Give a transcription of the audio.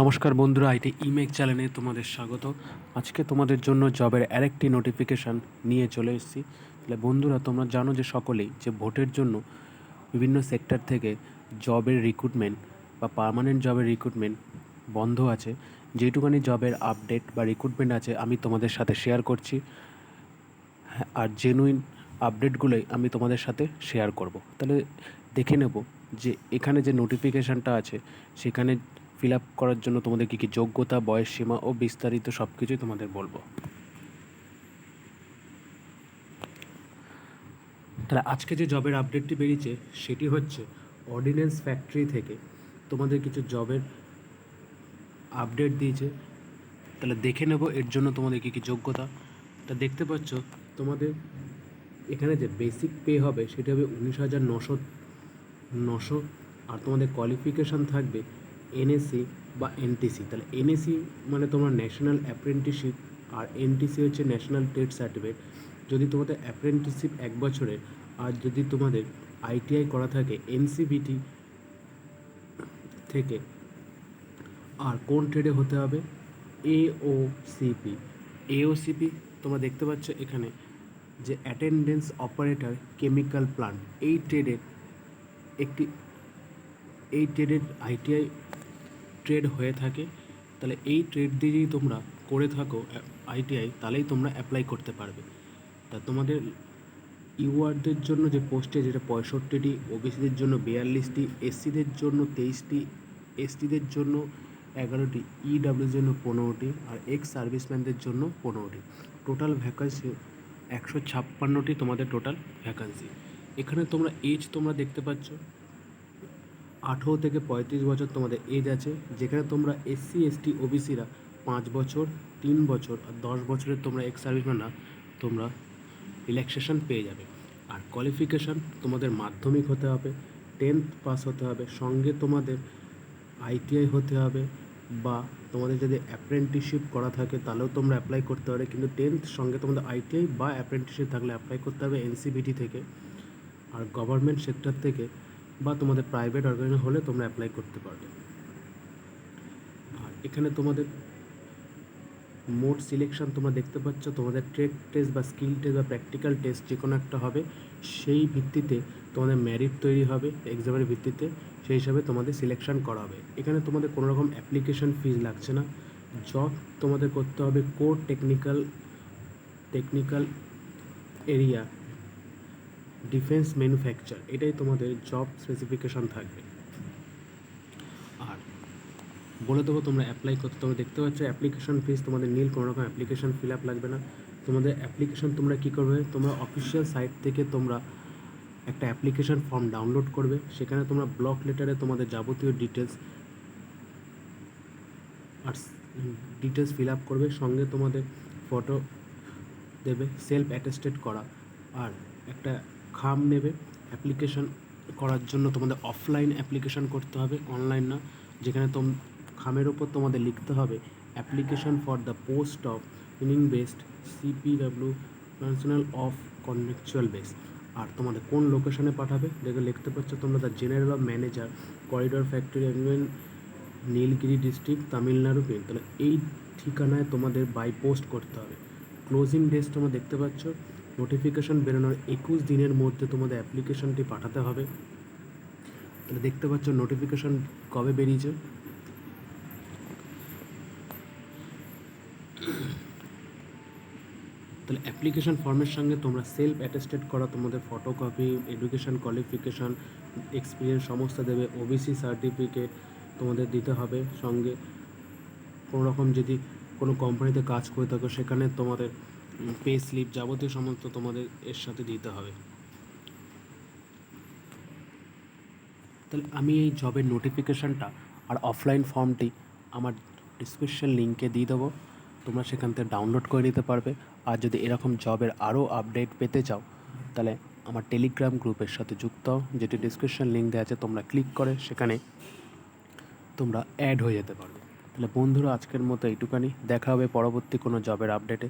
নমস্কার বন্ধুরা, আইটি ইমেক চ্যানেলে তোমাদের স্বাগত। আজকে তোমাদের জন্য জবের আরেকটি নোটিফিকেশান নিয়ে চলে এসেছি। তাহলে বন্ধুরা, তোমরা জানো যে সকলেই যে ভোটের জন্য বিভিন্ন সেক্টর থেকে জবের রিক্রুটমেন্ট বা পার্মানেন্ট জবের রিক্রুটমেন্ট বন্ধ আছে। যেটুকানি জবের আপডেট বা রিক্রুটমেন্ট আছে, আমি তোমাদের সাথে শেয়ার করছি। আর জেনুইন আপডেটগুলোই আমি তোমাদের সাথে শেয়ার করব। তাহলে দেখে নেব যে এখানে যে নোটিফিকেশানটা আছে, সেখানে ফিল আপ করার জন্য তোমাদের কী কী যোগ্যতা, বয়স সীমা ও বিস্তারিত সব কিছুই তোমাদের বলব। তাহলে আজকে যে জবের আপডেটটি বেরিয়েছে, সেটি হচ্ছে অর্ডিন্যান্স ফ্যাক্টরি থেকে তোমাদের কিছু জবের আপডেট দিয়েছে। তাহলে দেখে নেব এর জন্য তোমাদের কী কী যোগ্যতা। তা দেখতে পাচ্ছ, তোমাদের এখানে যে বেসিক পে হবে, সেটা হবে উনিশ হাজার নশো নশো, আর তোমাদের কোয়ালিফিকেশান থাকবে এনএসসি বা এনটিসি তাহলে এনএসসি মানে তোমার ন্যাশনাল অ্যাপ্রেন্টিসশিপ আর এনটিসি হচ্ছে ন্যাশনাল ট্রেড সার্টিফিকেট যদি তোমাদের অ্যাপ্রেন্টিসশিপ এক বছরের আর যদি তোমাদের আইটিআই করা থাকে এনসিবিটি থেকে আর কোন ট্রেডে হতে হবে? এওসিপি এওসিপি তোমরা দেখতে পাচ্ছ এখানে যে অ্যাটেন্ডেন্স অপারেটর কেমিক্যাল প্লান্ট এই ট্রেডের একটি, এই ট্রেডের আইটিআই ট্রেড হয়ে থাকে, তাহলে এই ট্রেড দিয়েই তোমরা করে থাকো আইটিআই তাহলেই তোমরা অ্যাপ্লাই করতে পারবে। তা তোমাদের ইউআরদের জন্য যে পোস্টে যেটা পঁয়ষট্টিটি, ওবিসিদের জন্য বিয়াল্লিশটি, এসসিদের জন্য তেইশটি, এসটিদের জন্য এগারোটি ইডাব্লিউর জন্য পনেরোটি, আর এক্স সার্ভিসম্যানদের জন্য পনেরোটি। টোটাল ভ্যাকান্সি একশো ছাপ্পান্নটি তোমাদের টোটাল ভ্যাকান্সি এখানে তোমরা এজ তোমরা দেখতে পাচ্ছ। আঠেরো থেকে পঁয়ত্রিশ বছর তোমাদের এজ আছে। যেখানে তোমরা এসসি এসটি ওবিসিরা পাঁচ বছর, তিন বছর আর দশ বছরের তোমরা এক্স সার্ভিসম্যানরা তোমরা রিল্যাক্সেশন পেয়ে যাবে। আর কোয়ালিফিকেশান তোমাদের মাধ্যমিক হতে হবে টেন্থ পাস হতে হবে, সঙ্গে তোমাদের আইটিআই হতে হবে বা তোমাদের যদি অ্যাপ্রেন্টিসশিপ করা থাকে তাহলেও তোমরা অ্যাপ্লাই করতে পারবে। কিন্তু টেন্থ সঙ্গে তোমাদের আইটিআই বা অ্যাপ্রেন্টিসশিপ থাকলে অ্যাপ্লাই করতে হবে এনসিবিটি থেকে। আর গভর্নমেন্ট সেক্টর থেকে বা তোমাদের প্রাইভেট অর্গানাইজেশন হলে তোমরা অ্যাপ্লাই করতে পারবে। আর এখানে তোমাদের মোট সিলেকশন তোমরা দেখতে পাচ্ছ, তোমাদের ট্রেড টেস্ট বা স্কিল টেস্ট বা প্র্যাকটিক্যাল টেস্ট যে কোনো একটা হবে, সেই ভিত্তিতে তোমাদের ম্যারিট তৈরি হবে এক্সামের ভিত্তিতে, সেই হিসাবে তোমাদের সিলেকশন করা হবে। এখানে তোমাদের কোনো রকম অ্যাপ্লিকেশন ফিজ লাগছে না। জব তোমাদের করতে হবে core technical technical area defence manufacture, এটাই তোমাদের জব স্পেসিফিকেশন থাকবে। আর বলে দেবো, তোমরা অ্যাপ্লাই করতে, তোমরা দেখতে পাচ্ছ অ্যাপ্লিকেশন ফিস তোমাদের নীল, কোনো রকম অ্যাপ্লিকেশন ফিল আপ লাগবে না। তোমাদের অ্যাপ্লিকেশন তোমরা কী করবে? তোমরা অফিসিয়াল সাইট থেকে তোমরা একটা অ্যাপ্লিকেশন ফর্ম ডাউনলোড করবে। সেখানে তোমরা ব্লক লেটারে তোমাদের যাবতীয় ডিটেলস আর ডিটেলস ফিল আপ করবে। সঙ্গে তোমাদের ফটো দেবে সেলফ অ্যাটেস্টেড করা। আর একটা খাম নেবে অ্যাপ্লিকেশন করার জন্য তোমাদের অফলাইন অ্যাপ্লিকেশন করতে হবে অনলাইন না। যেখানে তোম, খামের ওপর তোমাদের লিখতে হবে application for the post of meaning based CPW national of contractual base আর তোমাদের কোন লোকেশনে পাঠাবে, দেখে লিখতে পারছ তোমরা the general of manager cordite factory and Nilgiri district Tamil Nadu pin তাহলে এই ঠিকানায় তোমাদের বাই পোস্ট করতে হবে। ক্লোজিং ডেট তোমরা দেখতে পাচ্ছ নোটিফিকেশন বেরোনোর একুশ দিনের মধ্যে তোমাদের অ্যাপ্লিকেশনটি পাঠাতে হবে। তাহলে দেখতে পাচ্ছ নোটিফিকেশন কবে বেরিয়েছে। তাহলে অ্যাপ্লিকেশন ফর্মের সঙ্গে তোমরা সেলফ অ্যাটেস্টেড করা, তোমাদের ফটোকপি এডুকেশন কোয়ালিফিকেশান এক্সপিরিয়েন্স সমস্ত দেবে ওবিসি সার্টিফিকেট তোমাদের দিতে হবে সঙ্গে। কোনো রকম যদি কোনো কোম্পানিতে কাজ করে থাকো, সেখানে তোমাদের পে স্লিপ যাবতীয় সমস্ত তোমাদের এর সাথে দিতে হবে। তাহলে আমি এই জবের নোটিফিকেশানটা আর অফলাইন ফর্মটি আমার ডিসক্রিপশন লিঙ্কে দিয়ে দেবো। তোমরা সেখান থেকে ডাউনলোড করে নিতে পারবে। আর যদি এরকম জবের আরও আপডেট পেতে চাও, তাহলে আমার টেলিগ্রাম গ্রুপের সাথে যুক্ত যেটি ডিসক্রিপশন লিঙ্ক দেওয়া আছে, তোমরা ক্লিক করে সেখানে তোমরা অ্যাড হয়ে যেতে পারবে। তাহলে বন্ধুরা, আজকের মতো এইটুকানি দেখা হবে পরবর্তী কোনো জবের আপডেটে